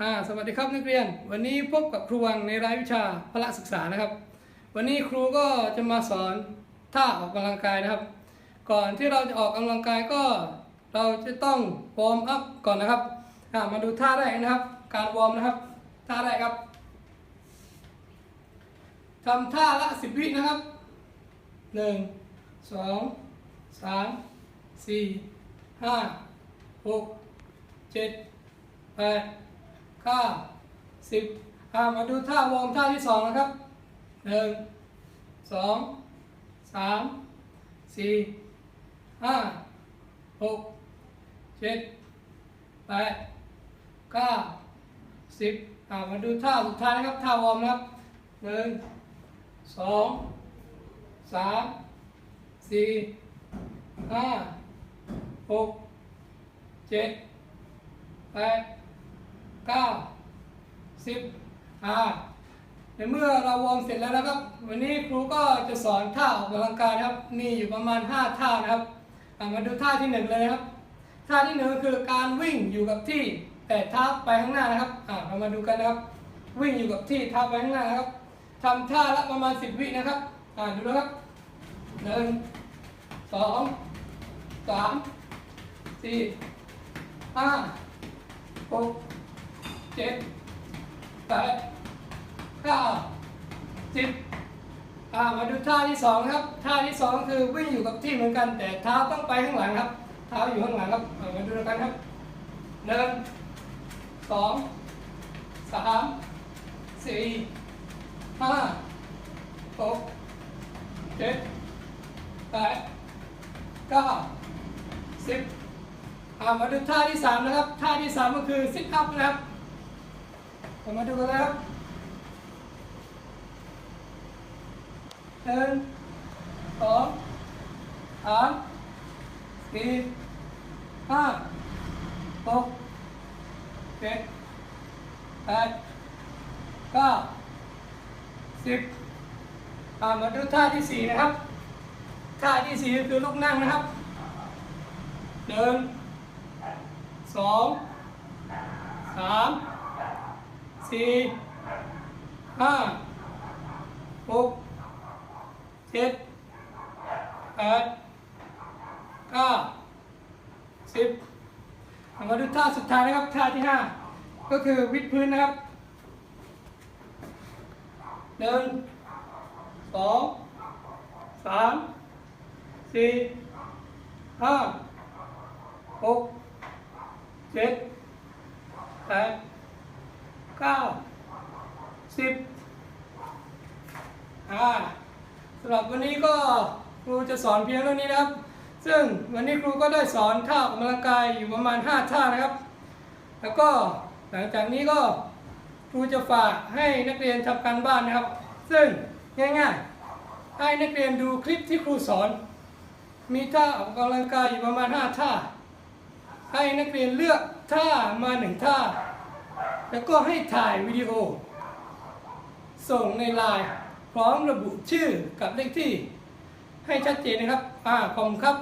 อ่าสวัสดีครับนักเรียน วันนี้พบกับครูวังในรายวิชาพละศึกษานะครับ วันนี้ครูก็จะมาสอนท่าออกกำลังกายนะครับ ก่อนที่เราจะออกกำลังกายก็เราจะต้องวอร์มอัพก่อนนะครับอ่ามาดูท่าแรกนะครับ การวอร์มนะครับท่าแรกครับทำท่าละสิบวินะครับหนึ่งสองสามสี่ห้าหกเจ็ดแปด เก้าสิบอ่ามาดูท่าวอร์มท่าที่สองนะครับหนึ่งสองสามสี่ห้าหกเจ็ดแปดเก้าสิบอ่ามาดูท่าสุดท้ายนะครับท่าวอร์มนะครับหนึ่งสองสามสี่ห้าหกเจ็ดแปด ก้าสิบอ่าในเมื่อเราวอร์มเสร็จแล้วนะครับ วันนี้ครูก็จะสอนท่าออกกำลังกายนะครับ มีอยู่ประมาณ 5 ท่านะครับมาดูท่าที่หนึ่งเลยครับ ท่าที่หนึ่งคือการวิ่งอยู่กับที่ แต่เท้าไปข้างหน้านะครับอ่าเรามาดูกันนะครับ วิ่งอยู่กับที่เท้าไปข้างหน้านะครับทำท่าละประมาณ 10 วินะครับอ่าดูนะครับหนึ่งสองสามสี่ห้าหก เจ็ดแปดเก้าสิบอ่ามาดูท่าที่สองครับ ท่าที่สองคือวิ่งอยู่กับที่เหมือนกัน แต่เท้าต้องไปข้างหลังครับ เท้าอยู่ข้างหลังครับอ่ามาดูกันครับหนึ่งสองสามสี่ห้าหกเจ็ดแปดเก้าสิบอ่ามาดูท่าที่สามนะครับ ท่าที่สามก็คือซิทอัพนะครับ เรามาดูกันนะครับหนึ่งสองสามสี่ห้าหกเจ็ดแปดเก้าสิบมาดูท่าที่สี่นะครับ ท่าที่สี่คือลุกนั่งนะครับหนึ่งสองสาม สี่ห้าหกเจ็ดแปดเก้าสิบเอามาดูท่าสุดท้ายนะครับท่าที่ห้าก็คือวิดพื้นนะครับหนึ่งสองสามสี่ห้าหกเจ็ดแปด เก้าสิบอ่าสำหรับวันนี้ก็ครูจะสอนเพียงเท่านี้นะครับ ซึ่งวันนี้ครูก็ได้สอนท่าออกกำลังกายอยู่ประมาณ 5 ท่านะครับ แล้วก็หลังจากนี้ก็ครูจะฝากให้นักเรียนทำการบ้านนะครับ ซึ่งง่ายๆ ให้นักเรียนดูคลิปที่ครูสอน มีท่าออกกำลังกายอยู่ประมาณ 5 ท่า ให้นักเรียนเลือกท่ามาหนึ่งท่า แล้วก็ให้ถ่ายวิดีโอ ส่งในไลน์พร้อมระบุชื่อกับเลขที่ ให้ชัดเจนนะครับ อ่าขอบคุณครับ